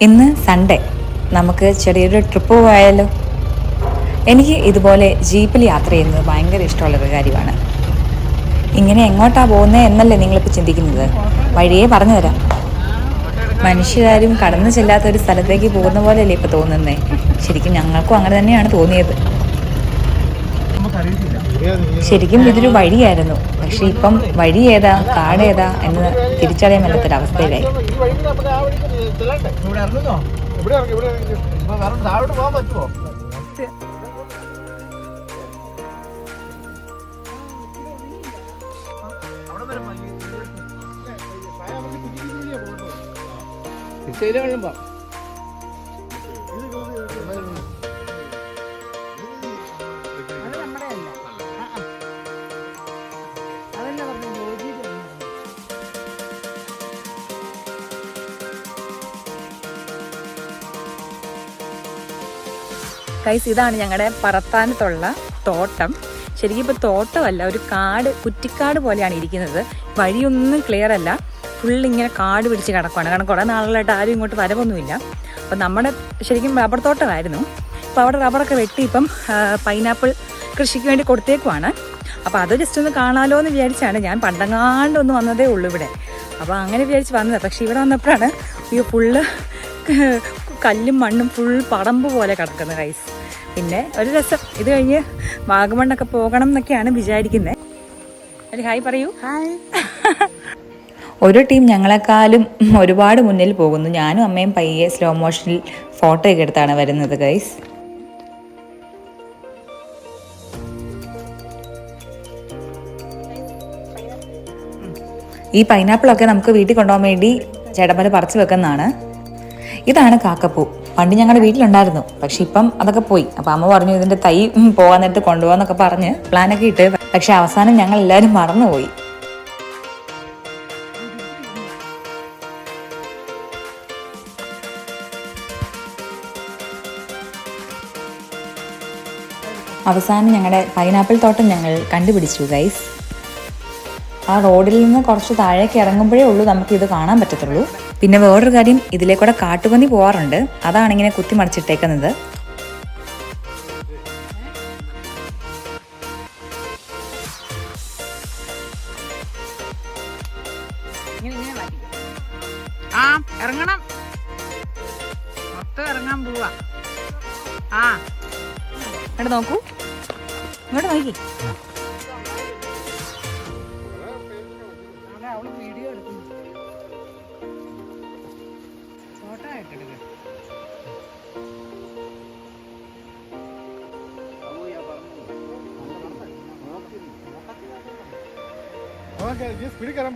ഇന്ന് സൺഡേ നമുക്ക് ചെറിയൊരു ട്രിപ്പ് പോയാലോ എനിക്ക് ഇതുപോലെ ജീപ്പിൽ യാത്ര ചെയ്യുന്നത് ഭയങ്കര ഇഷ്ടമുള്ളൊരു കാര്യമാണ്. ഇങ്ങനെ എങ്ങോട്ടാ പോകുന്നത് എന്നല്ലേ നിങ്ങളിപ്പോൾ ചിന്തിക്കുന്നത്? വഴിയേ പറഞ്ഞു തരാം. മനുഷ്യരാരും കടന്നു ചെല്ലാത്ത ഒരു സ്ഥലത്തേക്ക് പോകുന്ന പോലെയല്ലേ ഇപ്പോൾ തോന്നുന്നേ? ശരിക്കും ഞങ്ങൾക്കും അങ്ങനെ തന്നെയാണ് തോന്നിയത്. ശരിക്കും ഇതൊരു വഴിയായിരുന്നു. പക്ഷെ ഇപ്പം വഴി ഏതാ കാട് ഏതാ എന്ന് തിരിച്ചറിയാൻ പറ്റാത്തൊരവസ്ഥയിലായി ഈ വഴി നമുക്ക് കൈസ് ഇതാണ് ഞങ്ങളുടെ പറത്താനത്തുള്ള തോട്ടം. ശരിക്കും ഇപ്പോൾ തോട്ടമല്ല ഒരു കാട് കുറ്റിക്കാട് പോലെയാണ് ഇരിക്കുന്നത്. വഴിയൊന്നും ക്ലിയർ അല്ല. ഫുൾ ഇങ്ങനെ കാട് പിടിച്ച് കിടക്കുവാണ്. കാരണം കുറേ നാളുകളായിട്ട് ആരും ഇങ്ങോട്ട് വരവൊന്നുമില്ല. അപ്പം നമ്മുടെ ശരിക്കും റബ്ബർ തോട്ടമായിരുന്നു. അപ്പോൾ അവിടെ റബ്ബറൊക്കെ വെട്ടി ഇപ്പം പൈനാപ്പിൾ കൃഷിക്ക് വേണ്ടി കൊടുത്തേക്കുവാണ്. അപ്പോൾ അത് ജസ്റ്റ് ഒന്ന് കാണാലോ എന്ന് വിചാരിച്ചാണ് ഞാൻ പണ്ടങ്ങാണ്ട് ഒന്ന് വന്നതേ ഉള്ളൂ ഇവിടെ. അപ്പോൾ അങ്ങനെ വിചാരിച്ച് വന്നത്. പക്ഷേ ഇവിടെ വന്നപ്പോഴാണ് ഈ ഫുള്ള് കല്ലും മണ്ണും ഫുൾ പടമ്പ് പോലെ കിടക്കുന്നത് റൈസ് പിന്നെ ഒരു രസം. ഇത് കഴിഞ്ഞ് വാഗമണ്ണൊക്കെ പോകണം എന്നൊക്കെയാണ് വിചാരിക്കുന്നത് ഒരു ഹായ് പറയൂ. ഹായ്. ഒരു ടീം ഞങ്ങളെക്കാളും ഒരുപാട് മുന്നിൽ പോകുന്നു. ഞാനും അമ്മയും പയ്യെ സ്ലോ മോഷനിൽ ഫോട്ടോ ഒക്കെ എടുത്താണ് വരുന്നത് ഗൈസ് ഈ പൈനാപ്പിളൊക്കെ നമുക്ക് വീട്ടിൽ കൊണ്ടുപോകാൻ വേണ്ടി ചേട്ടപ്പന് പറിച്ചു വെക്കുന്നതാണ്. ഇതാണ് കാക്കപ്പൂ. പണ്ട് ഞങ്ങളുടെ വീട്ടിലുണ്ടായിരുന്നു. പക്ഷെ ഇപ്പം അതൊക്കെ പോയി. അപ്പം അമ്മ പറഞ്ഞു ഇതിന്റെ തൈ പോകാൻ നേരത്ത് കൊണ്ടുപോകാന്നൊക്കെ പറഞ്ഞ് പ്ലാനൊക്കെ ഇട്ട് പക്ഷെ അവസാനം ഞങ്ങൾ എല്ലാവരും മറന്നുപോയി. അവസാനം ഞങ്ങളുടെ പൈനാപ്പിൾ തോട്ടം ഞങ്ങൾ കണ്ടുപിടിച്ചു ഗൈസ് ആ റോഡിൽ നിന്ന് കുറച്ച് താഴേക്ക് ഇറങ്ങുമ്പോഴേ ഉള്ളൂ നമുക്ക് ഇത് കാണാൻ പറ്റത്തുള്ളൂ. പിന്നെ വേറൊരു കാര്യം ഇതിലെ കൂടെ കാട്ടുപന്നി പോവാറുണ്ട്. അതാണ് ഇങ്ങനെ കുത്തി മാറ്റി ആ ഇറങ്ങണം. മൊത്തം ഇറങ്ങാൻ പോവാ. ആ. ഇങ്ങോട്ട് നോക്കൂ. ഇങ്ങോട്ട് നോക്കി. ആയിട്ട്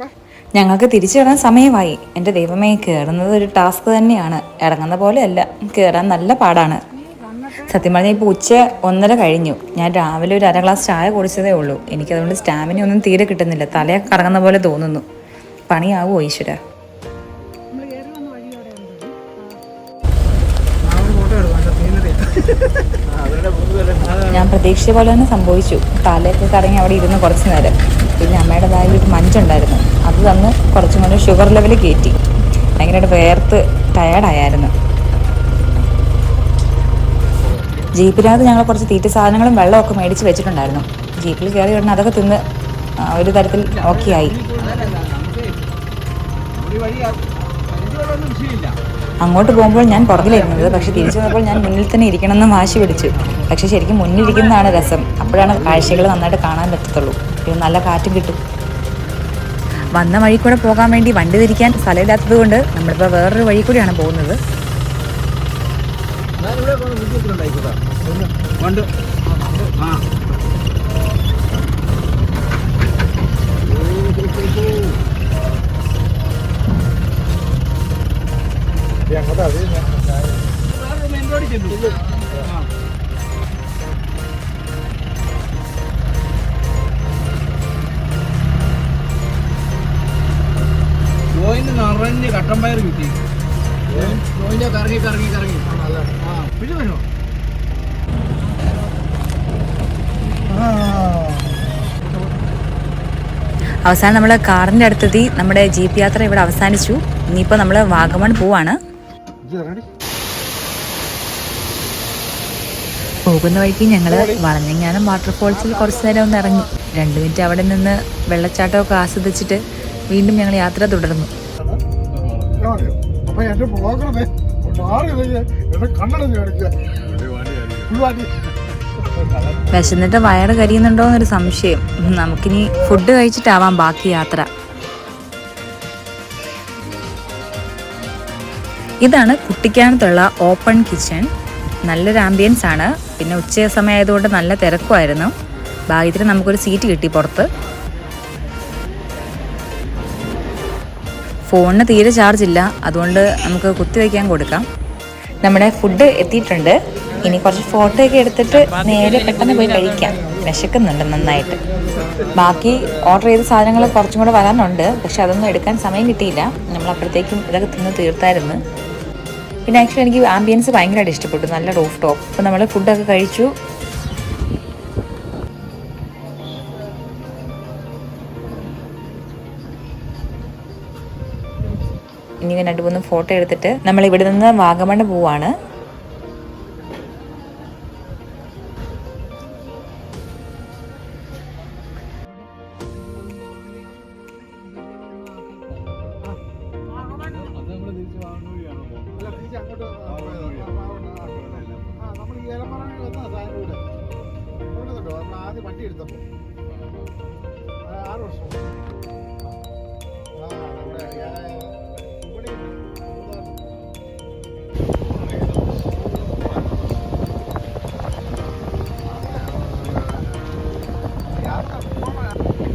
പാ ഞങ്ങൾക്ക് തിരിച്ചു കയറാൻ സമയമായി. എന്റെ ദൈവമേ കയറുന്നത് ഒരു ടാസ്ക് തന്നെയാണ്. ഇറങ്ങുന്ന പോലെയല്ല കയറാൻ നല്ല പാടാണ്. സത്യം പറഞ്ഞാൽ ഇപ്പോൾ ഉച്ച ഒന്നര കഴിഞ്ഞു. ഞാൻ രാവിലെ ഒരു അര ഗ്ലാസ് ചായ കുടിച്ചതേ ഉള്ളൂ. എനിക്കതുകൊണ്ട് സ്റ്റാമിന ഒന്നും തീരെ കിട്ടുന്നില്ല. തലയൊക്കെ കറങ്ങുന്ന പോലെ തോന്നുന്നു. പണിയാവോ ഈശ്വര? പ്രതീക്ഷിച്ച പോലെ തന്നെ സംഭവിച്ചു. തലയൊക്കെ കറങ്ങി അവിടെ ഇരുന്ന് കുറച്ച് നേരം. പിന്നെ അമ്മയുടെ ബാഗിൽ ഒരു മഞ്ചുണ്ടായിരുന്നു അത് തന്ന് കുറച്ചും കൂടെ ഷുഗർ ലെവൽ കയറ്റി. ഭയങ്കരമായിട്ട് വേർത്ത് ടയേർഡായിരുന്നു ജീപ്പിനകത്ത് ഞങ്ങൾ കുറച്ച് തീറ്റ സാധനങ്ങളും വെള്ളമൊക്കെ മേടിച്ച് വെച്ചിട്ടുണ്ടായിരുന്നു. ജീപ്പിൽ കയറി ഉടനെ അതൊക്കെ തിന്ന് ഒരു തരത്തിൽ ഓക്കെ ആയി ഒരു വഴി വിഷയമില്ല അങ്ങോട്ട് പോകുമ്പോൾ ഞാൻ പുറകിലിരുന്നത് പക്ഷെ തിരിച്ചു വന്നപ്പോൾ ഞാൻ മുന്നിൽ തന്നെ ഇരിക്കണമെന്ന് വാശി പിടിച്ചു. പക്ഷെ ശരിക്കും മുന്നിലിരിക്കുന്നതാണ് രസം. അപ്പോഴാണ് കാഴ്ചകൾ നന്നായിട്ട് കാണാൻ പറ്റത്തുള്ളൂ. പിന്നെ നല്ല കാറ്റും കിട്ടും. വന്ന വഴി കൂടെ പോകാൻ വേണ്ടി വണ്ടി തിരിക്കാൻ സ്ഥലമില്ലാത്തത് കൊണ്ട് നമ്മളിപ്പോൾ വേറൊരു വഴി കൂടിയാണ് പോകുന്നത്. ഞാനിവിടെ അങ്ങോട്ട് അത് മെയിൻ റോഡിൽ ചെല്ലു ജോയിന് നിറഞ്ഞ് കട്ടൻ പയർ കിട്ടി. ജോയിന്റെ കറങ്ങി കറങ്ങി കറങ്ങി. ആ പിന്നെ വരുമോ അവസാനം നമ്മൾ കാറിന്റെ അടുത്തെത്തി. നമ്മുടെ ജീപ്പ് യാത്ര ഇവിടെ അവസാനിച്ചു. ഇനിയിപ്പോൾ നമ്മൾ വാഗമൺ പോവാണ്. പോകുന്ന വഴിക്ക് ഞങ്ങൾ വളഞ്ഞെങ്ങാനും വാട്ടർഫോൾസിൽ കുറച്ചു നേരം ഒന്ന് ഇറങ്ങി. രണ്ട് മിനിറ്റ് അവിടെ നിന്ന് വെള്ളച്ചാട്ടമൊക്കെ ആസ്വദിച്ചിട്ട് വീണ്ടും ഞങ്ങൾ യാത്ര തുടർന്നു. വിശന്നിട്ട് വയറ് കരിയുന്നുണ്ടോ എന്നൊരു സംശയം നമുക്കിനി ഫുഡ് കഴിച്ചിട്ടാവാം ബാക്കി യാത്ര. ഇതാണ് കുട്ടിക്കാനത്തുള്ള ഓപ്പൺ കിച്ചൺ. നല്ലൊരു ആംബിയൻസ് ആണ്. പിന്നെ ഉച്ച സമയമായതുകൊണ്ട് നല്ല തിരക്കുമായിരുന്നു. ഭാഗ്യത്തിന് നമുക്കൊരു സീറ്റ് കിട്ടി പുറത്ത്. ഫോണിന് തീരെ ചാർജ് ഇല്ല. അതുകൊണ്ട് നമുക്ക് കുത്തി കുത്തിവെക്കാൻ കൊടുക്കാം. നമ്മുടെ ഫുഡ് എത്തിയിട്ടുണ്ട്. ഇനി കുറച്ച് ഫോട്ടോ ഒക്കെ എടുത്തിട്ട് നേരെ പെട്ടെന്ന് പോയി കഴിക്കാം. വിശക്കുന്നുണ്ട് നന്നായിട്ട്. ബാക്കി ഓർഡർ ചെയ്ത സാധനങ്ങൾ കുറച്ചും കൂടെ വരാനുണ്ട്. പക്ഷെ അതൊന്നും എടുക്കാൻ സമയം കിട്ടിയില്ല. നമ്മൾ അപ്പോഴത്തേക്കും ഇതൊക്കെ തിന്ന് തീർത്തായിരുന്നു. പിന്നെ ആക്ച്വലി എനിക്ക് ആംബിയൻസ് ഭയങ്കരമായിട്ട് ഇഷ്ടപ്പെട്ടു. നല്ല റൂഫ് ടോപ്പ് അപ്പോൾ നമ്മൾ ഫുഡൊക്കെ കഴിച്ചു. ഇനി രണ്ട് മൂന്ന് ഫോട്ടോ എടുത്തിട്ട് നമ്മൾ ഇവിടെ നിന്ന് വാഗമണ് പോവാണ്.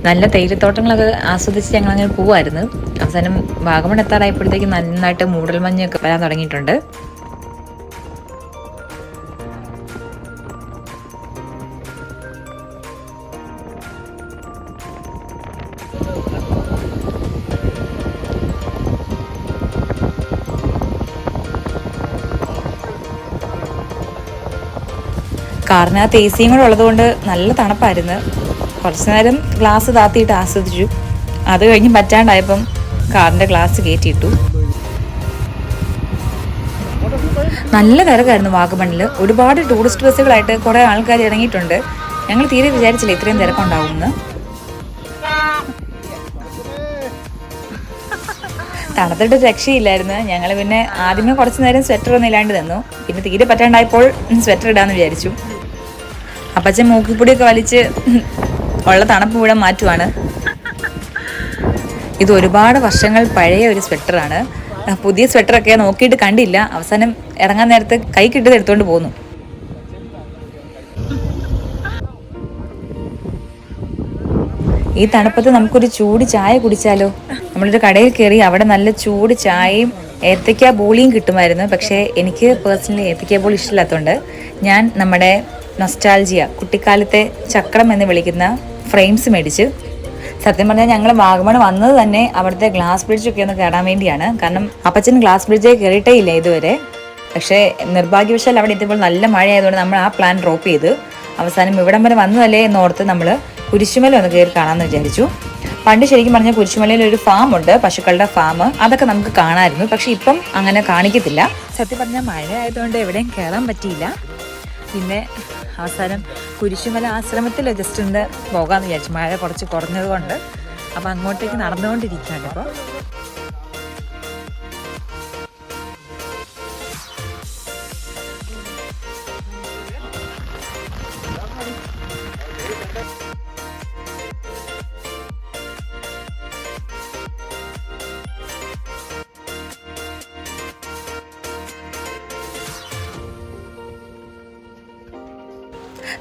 നല്ല തേയിലത്തോട്ടങ്ങളൊക്കെ ആസ്വദിച്ച് ഞങ്ങൾ അങ്ങനെ പോവായിരുന്നു. അവസാനം വാഗമൺ എത്താറായപ്പോഴത്തേക്ക് നന്നായിട്ട് മൂടൽ മഞ്ഞൊക്കെ വരാൻ തുടങ്ങിയിട്ടുണ്ട്. കാറിനകത്ത് എ സിയും കൂടെ ഉള്ളതുകൊണ്ട് നല്ല തണുപ്പായിരുന്നു. കുറച്ച് നേരം ഗ്ലാസ് താത്തിയിട്ട് ആസ്വദിച്ചു. അത് കഴിഞ്ഞ് പറ്റാണ്ടായപ്പം കാറിന്റെ ഗ്ലാസ് കയറ്റിയിട്ടു നല്ല തിരക്കായിരുന്നു വാഗമണ്ണിൽ ഒരുപാട് ടൂറിസ്റ്റ് ബസ്സുകളായിട്ട് കുറേ ആൾക്കാർ ഇറങ്ങിയിട്ടുണ്ട്. ഞങ്ങൾ തീരെ വിചാരിച്ചില്ല ഇത്രയും തിരക്കുണ്ടാവുമെന്ന്. തണുത്തിട്ട് രക്ഷയില്ലായിരുന്നു. ഞങ്ങൾ പിന്നെ ആദ്യമേ കുറച്ച് നേരം സ്വെറ്റർ ഒന്നും ഇല്ലാണ്ട് തന്നു പിന്നെ തീരെ പറ്റാണ്ടായപ്പോൾ സ്വെറ്റർ ഇടാന്ന് വിചാരിച്ചു. അപ്പച്ചൻ മൂക്കിപ്പൊടിയൊക്കെ വലിച്ച് ഉള്ള തണുപ്പ് ഇവിടെ മാറ്റുവാണ്. ഇത് ഒരുപാട് വർഷങ്ങൾ പഴയ ഒരു സ്വെറ്ററാണ്. പുതിയ സ്വെറ്ററൊക്കെ നോക്കിയിട്ട് കണ്ടില്ല. അവസാനം ഇറങ്ങാൻ നേരത്ത് കൈ കിട്ടിയത് എടുത്തുകൊണ്ട് പോന്നു. ഈ തണുപ്പത്ത് നമുക്കൊരു ചൂട് ചായ കുടിച്ചാലോ? നമ്മളൊരു കടയിൽ കയറി അവിടെ നല്ല ചൂട് ചായയും ഏത്തയ്ക്ക ബോളിയും കിട്ടുമായിരുന്നു. പക്ഷേ എനിക്ക് പേഴ്സണലി ഏത്തയ്ക്ക ബോളി ഇഷ്ടമില്ലാത്തതുകൊണ്ട് ഞാൻ നമ്മുടെ നൊസ്റ്റാൾജിയ കുട്ടിക്കാലത്തെ ചക്രം എന്ന് വിളിക്കുന്ന ഫ്രെയിംസ് മേടിച്ച്. സത്യം പറഞ്ഞാൽ ഞങ്ങൾ വാഗമൺ വന്നത് തന്നെ അവിടുത്തെ ഗ്ലാസ് ബ്രിഡ്ജൊക്കെ ഒന്ന് കയറാൻ വേണ്ടിയാണ്. കാരണം അപ്പച്ചൻ ഗ്ലാസ് ബ്രിഡ്ജേ കയറിയിട്ടേ ഇല്ല ഇതുവരെ. പക്ഷേ നിർഭാഗ്യവശാൽ അവിടെ എത്തിയപ്പോൾ നല്ല മഴ ആയതുകൊണ്ട് നമ്മൾ ആ പ്ലാൻ ഡ്രോപ്പ് ചെയ്ത് അവസാനം ഇവിടം വരെ വന്നതല്ലേ എന്നോർത്ത് നമ്മൾ കുരിശുമല ഒന്ന് കയറി കാണാമെന്ന് വിചാരിച്ചു. പണ്ട് ശരിക്കും പറഞ്ഞാൽ കുരിശുമലയിൽ ഒരു ഫാം ഉണ്ട് പശുക്കളുടെ ഫാം അതൊക്കെ നമുക്ക് കാണാമായിരുന്നു. പക്ഷെ ഇപ്പം അങ്ങനെ കാണിക്കത്തില്ല. സത്യം പറഞ്ഞാൽ മഴ ആയതുകൊണ്ട് എവിടെയും കയറാൻ പറ്റിയില്ല. പിന്നെ അവസാനം കുരിശുമല ആശ്രമത്തിൽ ജസ്റ്റ് ഒന്ന് പോകാമെന്ന് വിചാരിച്ചു. മഴ കുറച്ച് കുറഞ്ഞതുകൊണ്ട്. അപ്പം അങ്ങോട്ടേക്ക് നടന്നുകൊണ്ടിരിക്കുകയാണ് ഇപ്പോൾ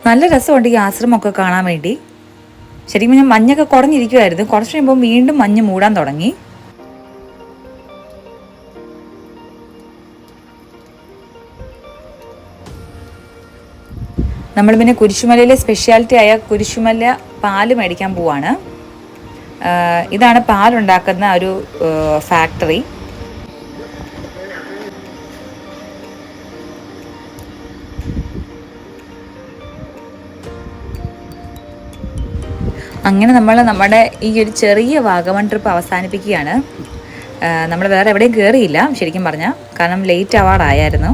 നല്ല രസമുണ്ട് ഈ ആശ്രമമൊക്കെ കാണാൻ വേണ്ടി. ശരിക്കും ഞാൻ മഞ്ഞൊക്കെ കുറഞ്ഞിരിക്കുമായിരുന്നു കുറച്ച് കഴിയുമ്പോൾ വീണ്ടും മഞ്ഞ് മൂടാൻ തുടങ്ങി. നമ്മൾ പിന്നെ കുരിശുമലയിലെ സ്പെഷ്യാലിറ്റി ആയ കുരിശുമല പാൽ മേടിക്കാൻ പോവാണ്. ഇതാണ് പാലുണ്ടാക്കുന്ന ഒരു ഫാക്ടറി അങ്ങനെ നമ്മൾ നമ്മുടെ ഈ ഒരു ചെറിയ വാഗമൺ ട്രിപ്പ് അവസാനിപ്പിക്കുകയാണ്. നമ്മൾ വേറെ എവിടെയും കയറിയില്ല ശരിക്കും പറഞ്ഞാൽ കാരണം ലേറ്റ് അവാർഡായിരുന്നു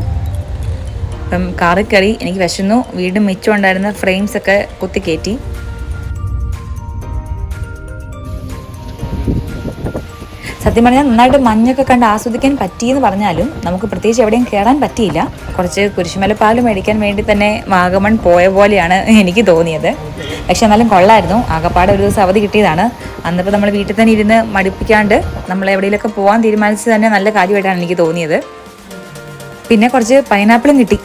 അപ്പം കാറിൽ കയറി എനിക്ക് വിശന്നു. വീണ്ടും മിച്ചം ഉണ്ടായിരുന്ന ഫ്രെയിംസ് ഒക്കെ കുത്തി കയറ്റി സത്യം പറഞ്ഞാൽ നന്നായിട്ട് മഞ്ഞൊക്കെ കണ്ട് ആസ്വദിക്കാൻ പറ്റിയെന്ന് പറഞ്ഞാലും നമുക്ക് പ്രത്യേകിച്ച് എവിടെയും കയറാൻ പറ്റിയില്ല. കുറച്ച് കുരിശുമലപ്പാൽ മേടിക്കാൻ വേണ്ടി തന്നെ വാഗമൺ പോയ പോലെയാണ് എനിക്ക് തോന്നിയത്. പക്ഷെ എന്നാലും കൊള്ളായിരുന്നു. ആകപ്പാടെ ഒരു ദിവസം അവധി കിട്ടിയതാണ്. അന്നിപ്പോൾ നമ്മൾ വീട്ടിൽ തന്നെ ഇരുന്ന് മടുപ്പിക്കാണ്ട് നമ്മൾ എവിടെയെങ്കിലൊക്കെ പോകാൻ തീരുമാനിച്ചത് തന്നെ നല്ല കാര്യമായിട്ടാണ് എനിക്ക് തോന്നിയത്. പിന്നെ കുറച്ച് പൈനാപ്പിളും കിട്ടി.